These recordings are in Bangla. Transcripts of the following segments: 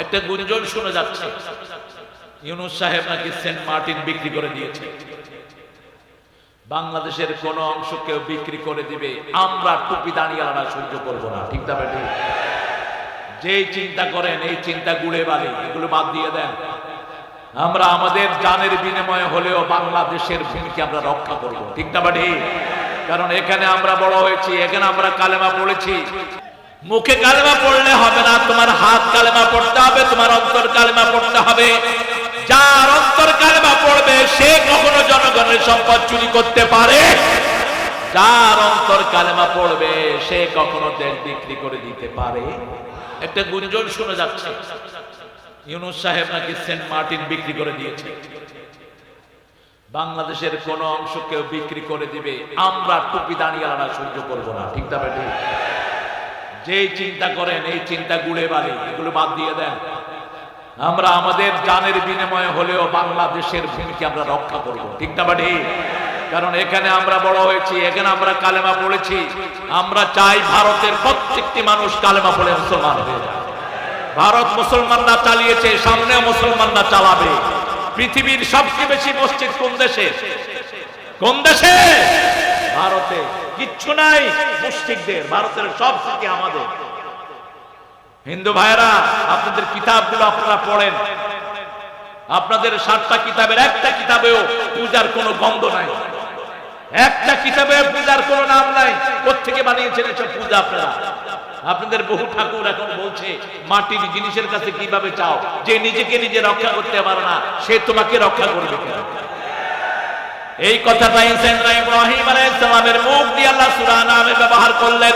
একটা গুঞ্জন শোনা যাচ্ছে। ইউনুস সাহেব নাকি সেন্ট মার্টিন বিক্রি করে দিয়েছে। বাংলাদেশের কোন অংশ কেউ বিক্রি করে দিবে। আমরা টুপি দাঁড়িয়ে আনা সহ্য করব না। ঠিক না বেটি? যেই চিন্তা করেন, এই চিন্তা গুড়ে বাড়ে। এগুলো বাদ দিয়ে দেন। আমরা আমাদের জানের বিনিময়ে হলেও বাংলাদেশের ভূমিকে আমরা রক্ষা করব। ঠিক না কারণ এখানে আমরা বড় হয়েছি, এখানে আমরা কালেমা পড়েছি। মুখে কালেমা পড়লে হবে না, তোমার হাত কালেমা পড়তে হবে, তোমার অন্তর কালেমা পড়তে হবে। যার অন্তর কালেমা পড়বে, সে কখনো জনগণের সম্পদ চুরি করতে পারে। যার অন্তর কালেমা পড়বে, সে কখনো দেশ বিক্রি করে দিতে পারে। একটা গুঞ্জন শোনা যাচ্ছে। ইউনুস সাহেব নাকি সেন্ট মার্টিন বিক্রি করে দিয়েছে। বাংলাদেশের কোন অংশ কেউ বিক্রি করে দিবে, আমরা টুপি দাঁড়িয়ে আনা সহ্য করব না, ঠিক না বেটি যেই চিন্তা করেন, এই চিন্তা গুড়ে বাড়ে, এগুলো বাদ দিয়ে দেন। আমরা আমাদের জানের বিনিময়ে হলেও বাংলাদেশের ভূমিকে আমরা রক্ষা করব, ঠিক না বাড়ি কারণ এখানে আমরা বড় হয়েছি, এখানে আমরা কালেমা পড়েছি। আমরা চাই ভারতের প্রত্যেকটি মানুষ কালেমা পড়ে মুসলমান হয়ে যায়। ভারত মুসলমানরা চালিয়েছে সামনে মুসলমানরা চালাবে। পৃথিবীর সবচেয়ে বেশি মসজিদ কোন দেশে? কোন দেশে? ভারতে। কিচ্ছু নাই। মুসলিকদের ভারতের সব থেকে আমাদের। হিন্দু ভাইরা আপনাদের কিতাবগুলো আপনারা পড়েন। আপনাদের সাতটা কিতাবের একটা কিতাবেও পূজার কোনো গন্ধ নাই। একটা কিতাবে পূজার কোনো নাম নাই। কোথেকে বানিয়েছেন এসব পূজা আপনারা? আপনাদের বহু ঠাকুর এখন বলছে, মাটির জিনিসের কাছে কীভাবে চাও? যে নিজেকে নিজে রক্ষা করতে পারে না, সে তোমাকে রক্ষা করবে এই কথাটা ইসেন্দ্রা ইব্রাহিম আলাইহিসসালামের মুখ দিয়ে আল্লাহ সূরা নামে ব্যবহার করলেন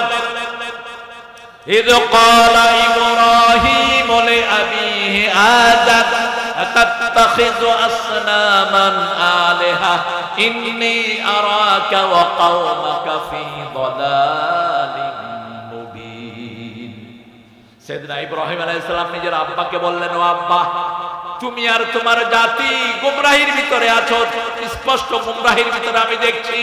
إذ قال إبراهيم لأبيه آدم أتتخذ أصناما آلهة إني أراك وقومك في ضلال مبين সেদিনা ইব্রাহিম আলাইহিসসালাম নিজের আব্বাকে বললেন ও আব্বা তুমি আর তোমার জাতি গুমরাহির ভিতরে আছো স্পষ্ট গুমরাহির ভিতরে আমি দেখছি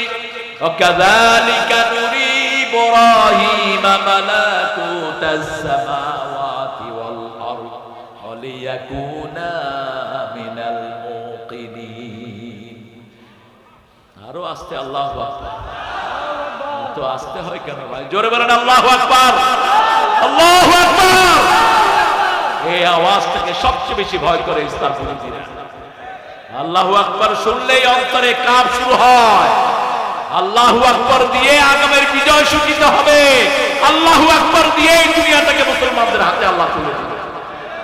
وكذلك نري إبراهيم ملكوت السماوات والأرض وليكونا من الموقنين আরো আস্তে আল্লাহ তো আসতে হয় কেন ভাই জোরে বলেন আল্লাহ আকবার আল্লাহ আকবার এই আওয়াজ থেকে সবচেয়ে বেশি ভয় করে ইসলাম বিরোধীরা আল্লাহ আকবার শুনলেই অন্তরে কাপ শুরু হয় আল্লাহু আকবর দিয়ে আগামের বিজয় সূচিত হবে। আল্লাহ আকবর দিয়ে দুনিয়াটাকে মুসলমানদের হাতে আল্লাহ তুলে দিবে।